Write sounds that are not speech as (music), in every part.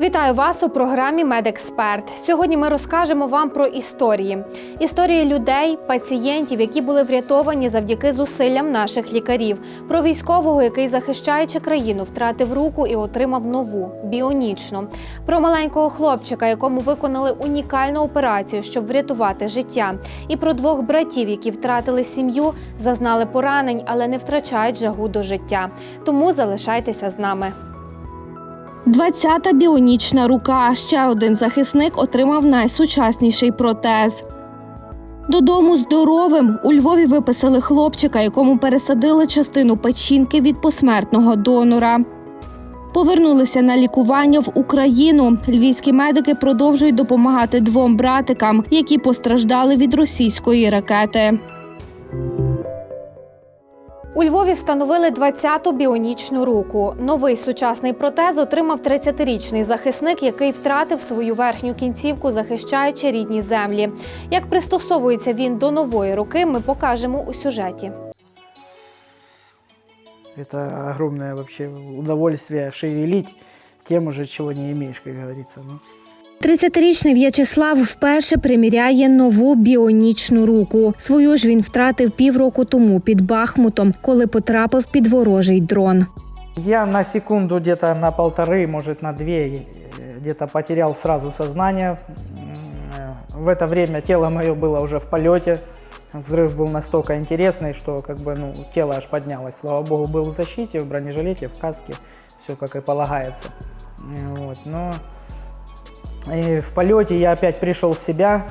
Вітаю вас у програмі Медексперт. Сьогодні ми розкажемо вам про історії: історії людей, пацієнтів, які були врятовані завдяки зусиллям наших лікарів, про військового, який, захищаючи країну, втратив руку і отримав нову біонічну, про маленького хлопчика, якому виконали унікальну операцію, щоб врятувати життя, і про двох братів, які втратили сім'ю, зазнали поранень, але не втрачають жагу до життя. Тому залишайтеся з нами. 20-та біонічна рука. Ще один захисник отримав найсучасніший протез. Додому здоровим у Львові виписали хлопчика, якому пересадили частину печінки від посмертного донора. Повернулися на лікування в Україну. Львівські медики продовжують допомагати двом братикам, які постраждали від російської ракети. У Львові встановили 20-ту біонічну руку. Новий сучасний протез отримав 30-річний захисник, який втратив свою верхню кінцівку, захищаючи рідні землі. Як пристосовується він до нової руки, ми покажемо у сюжеті. Это огромное вообще удовольствие шевелить тем уже, чего не имеешь, как говорится. Ну. 30-річний В'ячеслав вперше приміряє нову біонічну руку. Свою ж він втратив півроку тому під Бахмутом, коли потрапив під ворожий дрон. Я на секунду, где-то на полторы, может на две, э, где-то потерял сразу сознание. М, э, В это время тело мое было уже в полете. Взрыв был настолько интересный, что как бы, ну, тело аж поднялось. Слава богу, был в защите, в бронежилете, в каске, все как и полагается. Э, Вот, но и в полете я опять пришел в себя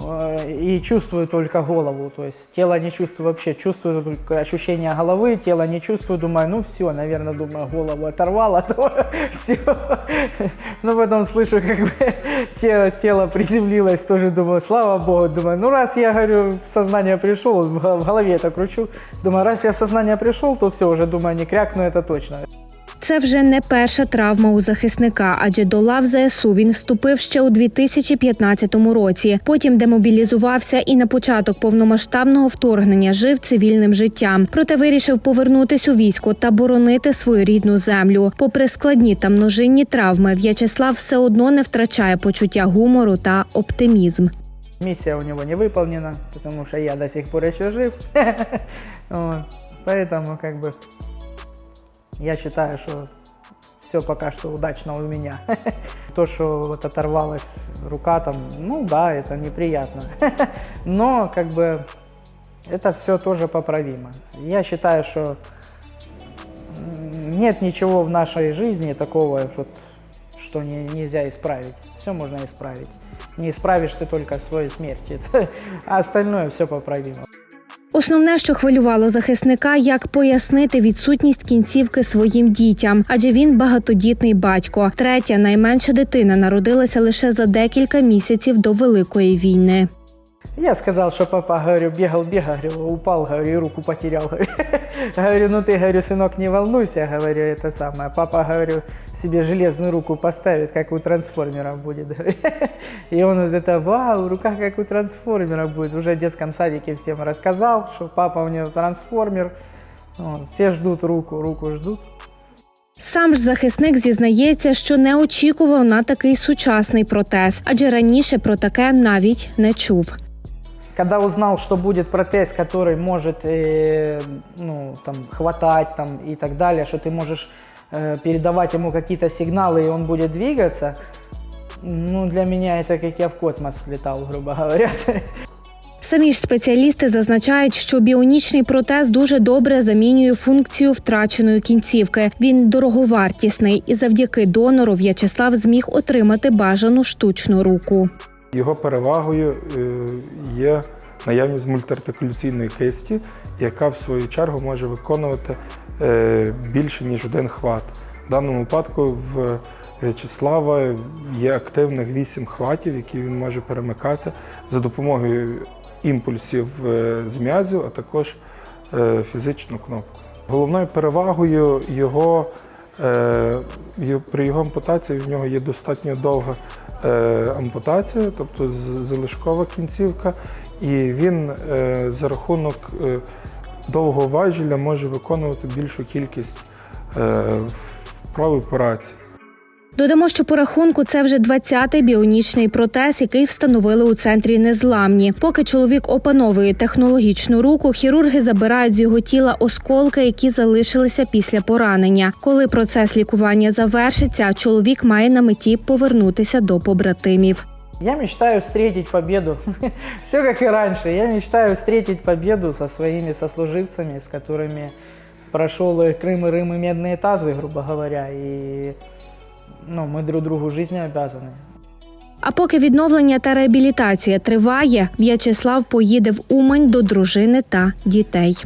э, и чувствую только голову, то есть тело не чувствую вообще, чувствую только ощущение головы, тело не чувствую, думаю, ну все, наверное, думаю, голову оторвало, все. (laughs) Но потом слышу, как бы (laughs) тело, тело приземлилось, тоже думаю, слава богу, думаю, ну раз я, говорю, в сознание пришел, в голове это кручу, думаю, раз я в сознание пришел, то все, уже думаю, не крякну, это точно. Це вже не перша травма у захисника, адже до лав ЗСУ він вступив ще у 2015 році. Потім демобілізувався і на початок повномасштабного вторгнення жив цивільним життям. Проте вирішив повернутись у військо та боронити свою рідну землю. Попри складні та множинні травми, В'ячеслав все одно не втрачає почуття гумору та оптимізм. Миссия у него не выполнена, потому что я до сих пор еще жив. (laughs) Вот. Поэтому, как бы, я считаю, что все пока что удачно у меня. (laughs) То, что вот оторвалась рука там, ну да, это неприятно. (laughs) Но, как бы, это все тоже поправимо. Я считаю, что нет ничего в нашей жизни такого, что не- нельзя исправить. Все можно исправить. Не исправишь ты только свою смерть, (laughs) а остальное все поправимо. Основне, що хвилювало захисника, як пояснити відсутність кінцівки своїм дітям, адже він багатодітний батько. Третя найменша дитина народилася лише за декілька місяців до великої війни. Я сказал, что папа, говорю, бегал, бегал, говорю, упал, говорю, и руку потерял. Говорю, (laughs) Говорю, ну ты, говорю, сынок, не волнуйся, говорю, это самое. Папа, говорю, себе железную руку поставит, как у трансформера будет. говорю. (laughs) И он вот это, вау, рука как у трансформера будет. Уже в детском садике всем рассказал, что папа у него трансформер. Вот, Все ждут руку, руку ждут. Сам ж захисник зізнається, що не очікував на такий сучасний протез, адже раніше про таке навіть не чув. Когда узнал, что будет протез, который может э, ну, там, хватать там, и так далее, что ты можешь э, передавать ему какие-то сигналы, и он будет двигаться, ну, для меня это как я в космос летал, грубо говоря. Самі ж спеціалісти зазначають, що біонічний протез дуже добре замінює функцію втраченої кінцівки. Він дороговартісний, і завдяки донору В'ячеслав зміг отримати бажану штучну руку. Його перевагою е, є наявність мультиартикуляційної кисті, яка в свою чергу може виконувати е, більше, ніж один хват. В даному випадку в В'ячеслава є активних 8 хватів, які він може перемикати за допомогою імпульсів е, з м'язів, а також фізичну кнопку. Головною перевагою його, при його ампутації в нього є достатньо довга ампутація, тобто залишкова кінцівка, і він е, за рахунок е, довгого важеля може виконувати більшу кількість е, вправ і операцій. Додамо, що по рахунку це вже 20-й біонічний протез, який встановили у центрі незламні. Поки чоловік опановує технологічну руку, хірурги забирають з його тіла осколки, які залишилися після поранення. Коли процес лікування завершиться, чоловік має на меті повернутися до побратимів. Я мечтаю встретить победу. (laughs) Все как и раньше. Я мечтаю встретить победу со своими сослуживцами, с которыми прошел и Крым, и Рым, и медные тазы, грубо говоря. И ну, мы друг другу жизнью обязаны. А поки відновлення та реабілітація триває, В'ячеслав поїде в Умань до дружини та дітей.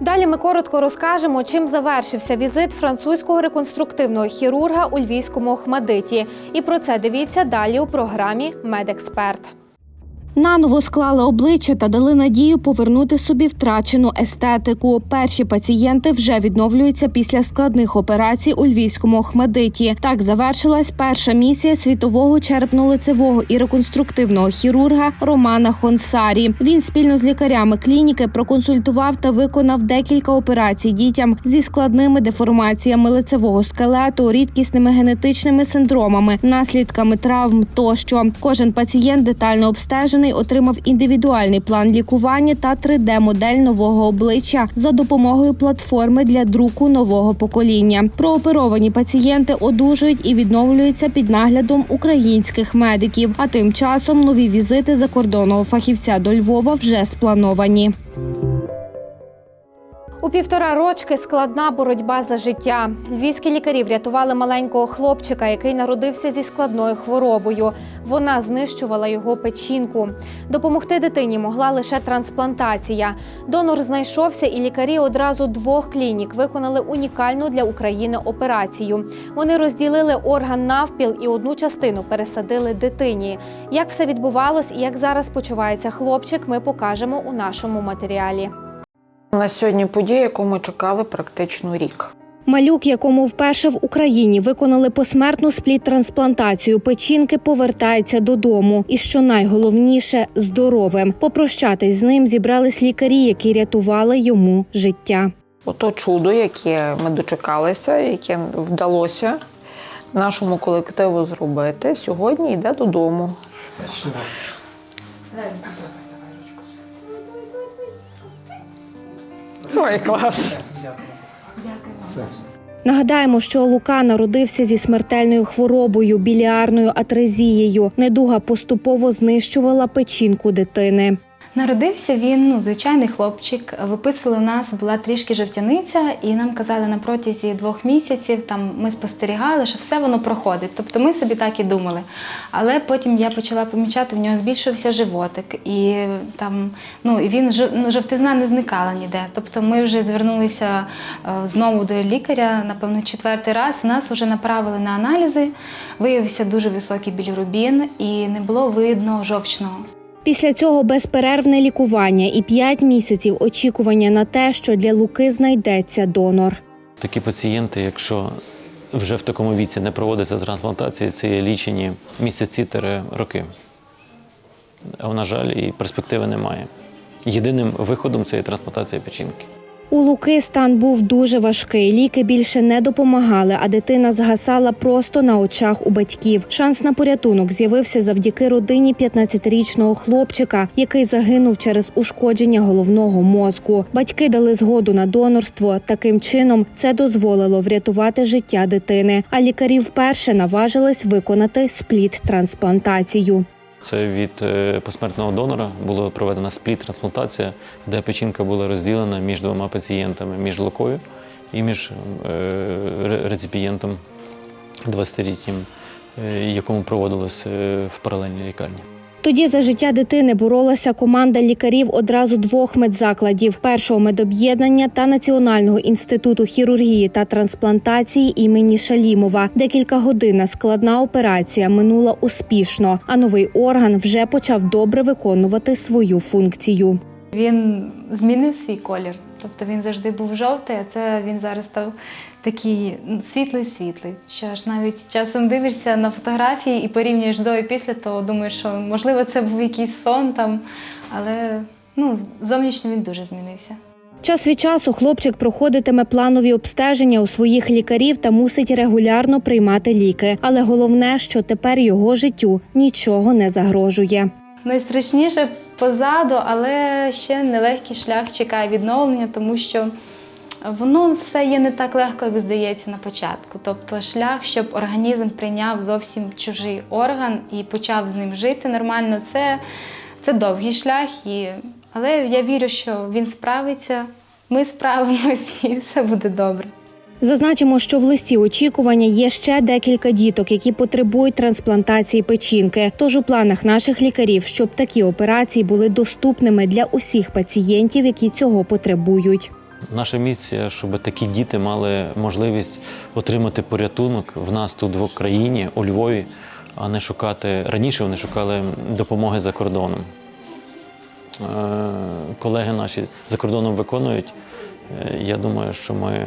Далі ми коротко розкажемо, чим завершився візит французького реконструктивного хірурга у львівському Охмадиті. І про це дивіться далі у програмі Медексперт. Наново склали обличчя та дали надію повернути собі втрачену естетику. Перші пацієнти вже відновлюються після складних операцій у львівському Охмедиті. Так завершилась перша місія світового черепно-лицевого і реконструктивного хірурга Романа Хонсарі. Він спільно з лікарями клініки проконсультував та виконав декілька операцій дітям зі складними деформаціями лицевого скелету, рідкісними генетичними синдромами, наслідками травм тощо. Кожен пацієнт детально обстежений, отримав індивідуальний план лікування та 3D-модель нового обличчя за допомогою платформи для друку нового покоління. Прооперовані пацієнти одужують і відновлюються під наглядом українських медиків. А тим часом нові візити закордонного фахівця до Львова вже сплановані. У півтора рочки складна боротьба за життя. Львівські лікарі врятували маленького хлопчика, який народився зі складною хворобою. Вона знищувала його печінку. Допомогти дитині могла лише трансплантація. Донор знайшовся, і лікарі одразу двох клінік виконали унікальну для України операцію. Вони розділили орган навпіл і одну частину пересадили дитині. Як все відбувалось і як зараз почувається хлопчик, ми покажемо у нашому матеріалі. На сьогодні подія, яку ми чекали практично рік. Малюк, якому вперше в Україні виконали посмертну спліт-трансплантацію печінки, повертається додому. І що найголовніше здоровим. Попрощатись з ним зібрались лікарі, які рятували йому життя. Ото чудо, яке ми дочекалися, яке вдалося нашому колективу зробити, сьогодні йде додому. Ой, клас. Нагадаємо, що Лука народився зі смертельною хворобою біліарною атрезією. Недуга поступово знищувала печінку дитини. Народився він, ну, звичайний хлопчик. Виписали у нас була трішки жовтяниця, і нам казали на протязі двох місяців. Там ми спостерігали, що все воно проходить. Тобто ми собі так і думали. Але потім я почала помічати, в нього збільшився животик, і там ну і він ну, жовтизна не зникала ніде. Тобто ми вже звернулися е, знову до лікаря, напевно, четвертий раз. Нас вже направили на аналізи. Виявився дуже високий білірубін і не було видно жовчного. Після цього безперервне лікування і 5 місяців очікування на те, що для Луки знайдеться донор. Такі пацієнти, якщо вже в такому віці не проводиться трансплантація, це є лічені місяці роки. А на жаль, і перспективи немає. Єдиним виходом це є трансплантація печінки. У Луки стан був дуже важкий. Ліки більше не допомагали, а дитина згасала просто на очах у батьків. Шанс на порятунок з'явився завдяки родині 15-річного хлопчика, який загинув через ушкодження головного мозку. Батьки дали згоду на донорство. Таким чином це дозволило врятувати життя дитини. А лікарі вперше наважились виконати спліт-трансплантацію. Це від е, посмертного донора була проведена спліт-трансплантація, де печінка була розділена між двома пацієнтами, між Лукою і між е, реципієнтом 20-літнім, е, якому проводилось в паралельній лікарні. Тоді за життя дитини боролася команда лікарів одразу двох медзакладів: першого медоб'єднання та Національного інституту хірургії та трансплантації імені Шалімова. Декілька годин складна операція минула успішно, а новий орган вже почав добре виконувати свою функцію. Він змінив свій колір. Тобто він завжди був жовтий, а це він зараз став такий світлий-світлий. Що аж навіть часом дивишся на фотографії і порівнюєш до і після, то думаєш, що можливо це був якийсь сон там, але ну, зовнішньо він дуже змінився. Час від часу хлопчик проходитиме планові обстеження у своїх лікарів та мусить регулярно приймати ліки. Але головне, що тепер його життю нічого не загрожує. Найстрашніше позаду, але ще нелегкий шлях чекає відновлення, тому що воно все є не так легко, як здається на початку. Тобто шлях, щоб організм прийняв зовсім чужий орган і почав з ним жити нормально, це, це довгий шлях. І... Але я вірю, що він справиться, ми справимось (laughs) і все буде добре. Зазначимо, що в листі очікування є ще декілька діток, які потребують трансплантації печінки. Тож у планах наших лікарів, щоб такі операції були доступними для усіх пацієнтів, які цього потребують. Наша місія, щоб такі діти мали можливість отримати порятунок в нас тут в Україні, у Львові, а не шукати раніше. Вони шукали допомоги за кордоном. Е, Колеги наші за кордоном виконують. Е, Я думаю, що ми,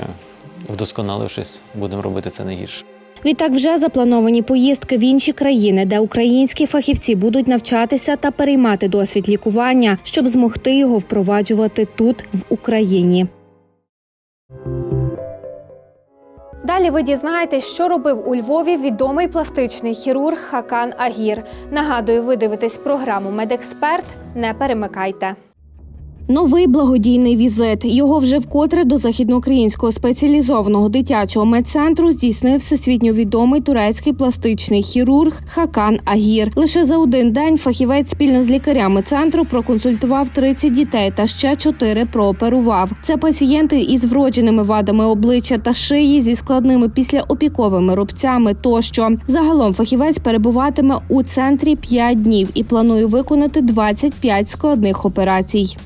вдосконалившись, будемо робити це не гірше. Відтак вже заплановані поїздки в інші країни, де українські фахівці будуть навчатися та переймати досвід лікування, щоб змогти його впроваджувати тут, в Україні. Далі ви дізнаєтесь, що робив у Львові відомий пластичний хірург Хакан Агір. Нагадую, ви дивитесь програму Медексперт. Не перемикайте. Новий благодійний візит. Його вже вкотре до західноукраїнського спеціалізованого дитячого медцентру здійснив всесвітньо відомий турецький пластичний хірург Хакан Агір. Лише за один день фахівець спільно з лікарями центру проконсультував 30 дітей та ще 4 прооперував. Це пацієнти із вродженими вадами обличчя та шиї зі складними післяопіковими рубцями. Тощо загалом фахівець перебуватиме у центрі 5 днів і планує виконати 25 складних операцій.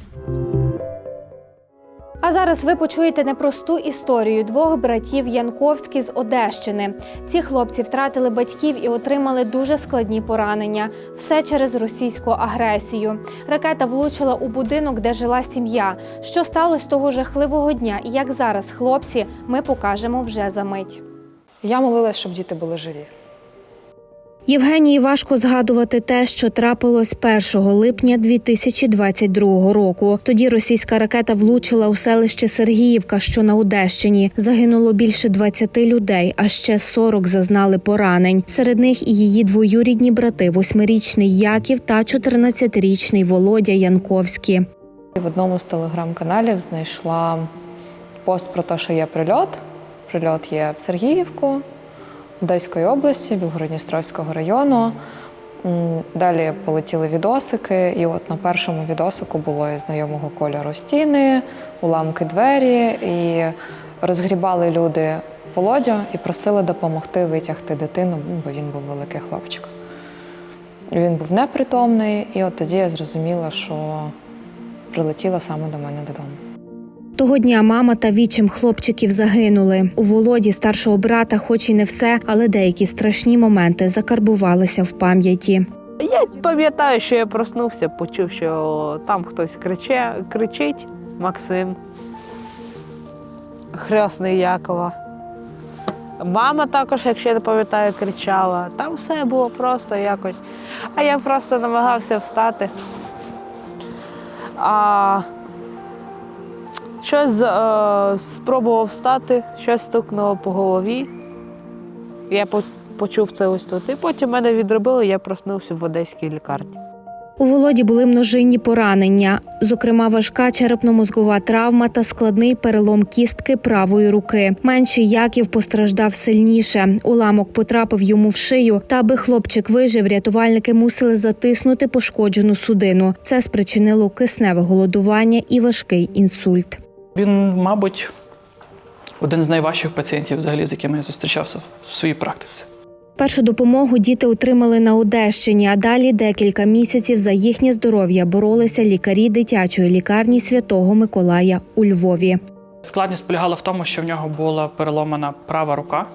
А зараз ви почуєте непросту історію двох братів Янковські з Одещини. Ці хлопці втратили батьків і отримали дуже складні поранення. Все через російську агресію. Ракета влучила у будинок, де жила сім'я. Що сталося того жахливого дня, і як зараз хлопці, ми покажемо вже за мить. Я молилась, щоб діти були живі. Євгенії важко згадувати те, що трапилось 1 липня 2022 року. Тоді російська ракета влучила у селище Сергіївка, що на Одещині. Загинуло більше 20 людей, а ще 40 зазнали поранень. Серед них і її двоюрідні брати: восьмирічний Яків та 14-річний Володя Янковські. В одному з телеграм-каналів знайшла пост про те, що є прильот. Прильот є в Сергіївку, Одеської області, Білгородністровського району. Далі полетіли відосики, і от на першому відосику було знайомого кольору стіни, уламки двері, і розгрібали люди Володю і просили допомогти витягти дитину, ну, бо він був великий хлопчик. Він був непритомний, і от тоді я зрозуміла, що прилетіла саме до мене додому. Того дня мама та вічим хлопчиків загинули. У Володі старшого брата, хоч і не все, але деякі страшні моменти закарбувалися в пам'яті. Я пам'ятаю, що я проснувся, почув, що там хтось криче, кричить Максим, хресний Якова. Мама також, якщо я не пам'ятаю, кричала. Там все було просто якось. А я просто намагався встати. А щось е, спробував встати, щось стукнуло по голові. Я почув це ось тут. І потім мене відробили, я проснувся в одеській лікарні. У Володі були множинні поранення, зокрема важка черепно-мозгова травма та складний перелом кістки правої руки. Менший Яків постраждав сильніше. Уламок потрапив йому в шию. Та аби хлопчик вижив, рятувальники мусили затиснути пошкоджену судину. Це спричинило кисневе голодування і важкий інсульт. Він, мабуть, один з найважчих пацієнтів, взагалі, з якими я зустрічався в своїй практиці. Першу допомогу діти отримали на Одещині, а далі декілька місяців за їхнє здоров'я боролися лікарі дитячої лікарні Святого Миколая у Львові. Складність полягала в тому, що в нього була переломана права рука.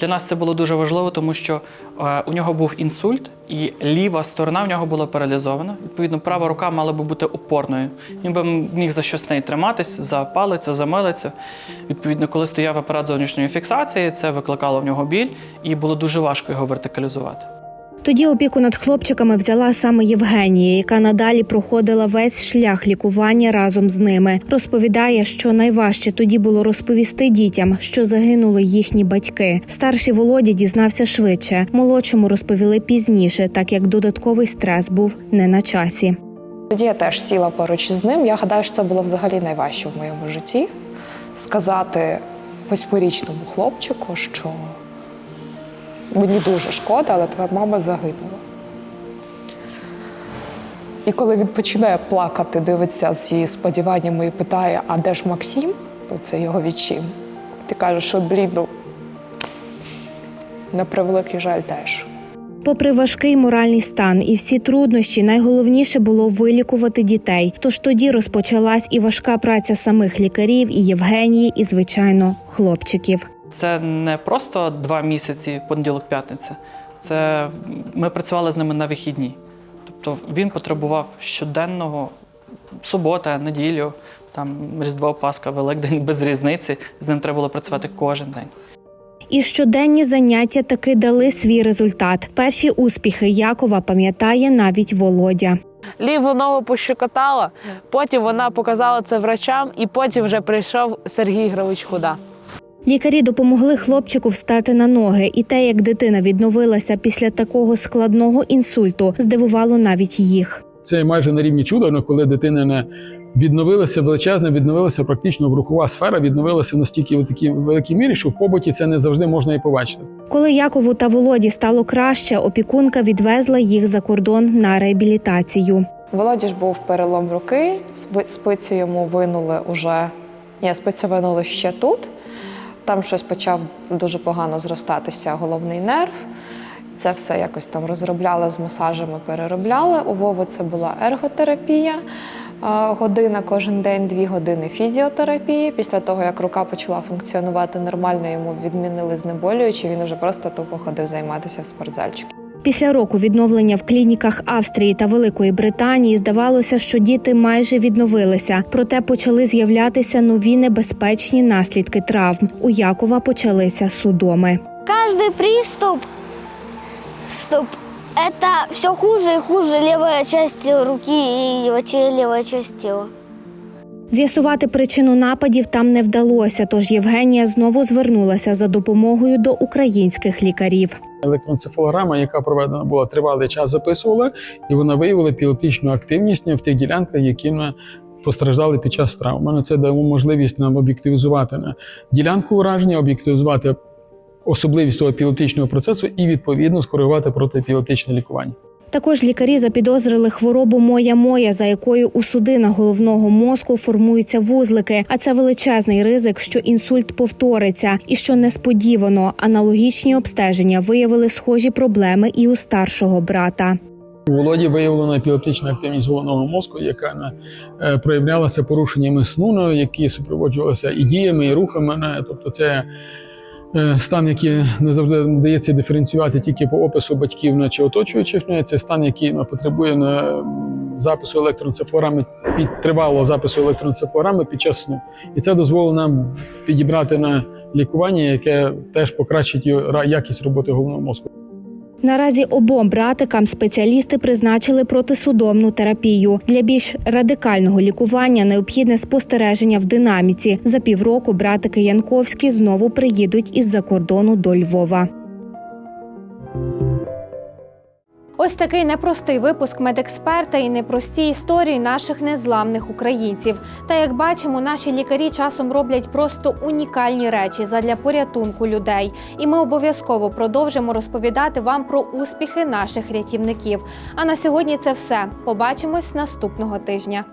Для нас це було дуже важливо, тому що е, у нього був інсульт, і ліва сторона в нього була паралізована. Відповідно, права рука мала би бути опорною. Він би міг за щось неї триматись, за палицю, за милицю. Відповідно, коли стояв апарат зовнішньої фіксації, це викликало в нього біль, і було дуже важко його вертикалізувати. Тоді опіку над хлопчиками взяла саме Євгенія, яка надалі проходила весь шлях лікування разом з ними. Розповідає, що найважче тоді було розповісти дітям, що загинули їхні батьки. Старший Володя дізнався швидше, молодшому розповіли пізніше, так як додатковий стрес був не на часі. Тоді я теж сіла поруч із ним. Я гадаю, що це було взагалі найважче в моєму житті сказати восьмирічному хлопчику, що мені дуже шкода, але твоя мама загинула. І коли він починає плакати, дивиться зі сподіваннями і питає, а де ж Максим, то це його відчим. Ти кажеш, що блін, ну на превеликий жаль теж. Попри важкий моральний стан і всі труднощі, найголовніше було вилікувати дітей. Тож тоді розпочалась і важка праця самих лікарів, і Євгенії, і звичайно хлопчиків. Це не просто два місяці, понеділок, п'ятниця. Це ми працювали з ними на вихідні. Тобто він потребував щоденного субота, неділю, там Різдво, Пасха, Великдень без різниці. З ним треба було працювати кожен день. І щоденні заняття таки дали свій результат. Перші успіхи Якова пам'ятає навіть Володя. Ліву ногу пощекотала, потім вона показала це врачам, і потім вже прийшов Сергій Гравич Худа. Лікарі допомогли хлопчику встати на ноги, і те, як дитина відновилася після такого складного інсульту, здивувало навіть їх. Це майже на рівні чуда, але коли дитина не відновилася величезна, відновилася практично рухова сфера, відновилася настільки в такій великій мірі, що в побуті це не завжди можна і побачити. Коли Якову та Володі стало краще, опікунка відвезла їх за кордон на реабілітацію. Володі ж був перелом руки, спи- спицю йому винули уже. Ні, спицю винули ще тут. Там щось почав дуже погано зростатися головний нерв. Це все якось там розробляли з масажами, переробляли. У Вови це була ерготерапія. Година кожен день, дві години фізіотерапії. Після того, як рука почала функціонувати нормально, йому відмінили знеболюючі, він вже просто тупо ходив займатися в спортзальчик. Після року відновлення в клініках Австрії та Великої Британії здавалося, що діти майже відновилися, проте почали з'являтися нові небезпечні наслідки травм. У Якова почалися судоми. Каждый приступ, стоп, это все хуже и хуже левая часть руки вообще левая часть тела. З'ясувати причину нападів там не вдалося, тож Євгенія знову звернулася за допомогою до українських лікарів. Електроенцефалограма, яка проведена була тривалий час, записувала, і вона виявила епілептичну активність в тих ділянках, які ми постраждали під час травм. Мене це дало можливість нам об'єктивізувати на ділянку ураження, об'єктивізувати особливість того епілептичного процесу і відповідно скоригувати протиепілептичне лікування. Також лікарі запідозрили хворобу моя-моя, за якою у судинах головного мозку формуються вузлики. А це величезний ризик, що інсульт повториться, і що несподівано аналогічні обстеження виявили схожі проблеми і у старшого брата. У Володі виявлена епілептична активність головного мозку, яка е, проявлялася порушеннями сну, ну, які супроводжувалися і діями, і рухами. ну, Тобто, це е, стан, який не завжди вдається диференціювати тільки по опису батьків ну, чи оточуючих. ну, Це стан, який ну, потребує на запису електроенцефалограми, під тривалого запису електроенцефалограми під час сну. І це дозволило нам підібрати на лікування, яке теж покращить ра- якість роботи головного мозку. Наразі обом братикам спеціалісти призначили протисудомну терапію. Для більш радикального лікування необхідне спостереження в динаміці. За півроку братики Янковські знову приїдуть із-за кордону до Львова. Ось такий непростий випуск медексперта і непрості історії наших незламних українців. Та як бачимо, наші лікарі часом роблять просто унікальні речі задля порятунку людей. І ми обов'язково продовжимо розповідати вам про успіхи наших рятівників. А на сьогодні це все. Побачимось наступного тижня.